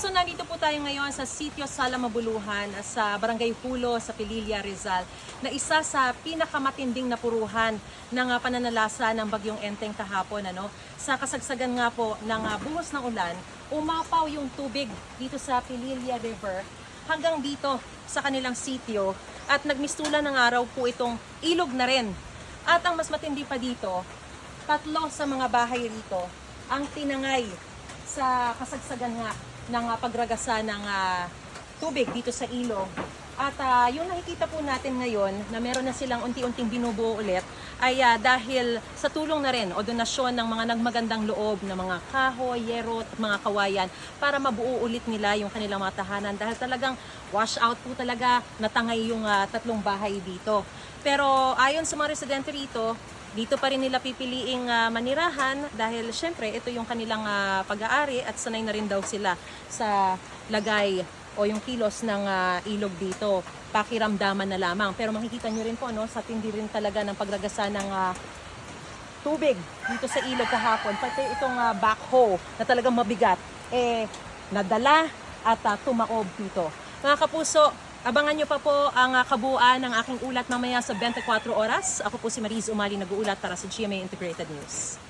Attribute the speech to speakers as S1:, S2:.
S1: kapuso, nandito po tayo ngayon sa Sitio Sala Mabuluhan sa Barangay Pulo sa Pililla, Rizal na isa sa pinakamatinding napuruhan ng ah, pananalasa ng bagyong Enteng kahapon. Ano? Sa kasagsagan nga po ng ah, buhos ng ulan, umapaw yung tubig dito sa Pililla River hanggang dito sa kanilang sitio at nagmistulan ng araw po itong ilog na rin. At ang mas matindi pa dito, tatlo sa mga bahay rito ang tinangay sa kasagsagan nga ng ah, pagragasa ng ah, tubig dito sa ilog. At ah, yung nakikita po natin ngayon na meron na silang unti-unting binubuo ulit ay ah, dahil sa tulong na rin o donasyon ng mga nagmagandang loob ng mga kahoy, yero at mga kawayan para mabuo ulit nila yung kanilang mga tahanan dahil talagang wash out po talaga natangay yung ah, tatlong bahay dito. Pero ayon sa mga residente rito, dito pa rin nila pipiliing ah, manirahan dahil syempre ito yung kanilang ah, pag-aari at sanay na rin daw sila sa lagay o yung kilos ng ah, ilog dito. Pakiramdaman na lamang. Pero makikita nyo rin po no, sa tindi rin talaga ng pagragasa ng ah, tubig dito sa ilog kahapon. Pati itong ah, backhoe na talagang mabigat, eh nadala at ah, tumaob dito. Mga kapuso, abangan nyo pa po ang ah, kabuuan ng aking ulat mamaya sa 24 oras. Ako po si Mariz Umali nag-uulat para sa GMA Integrated News.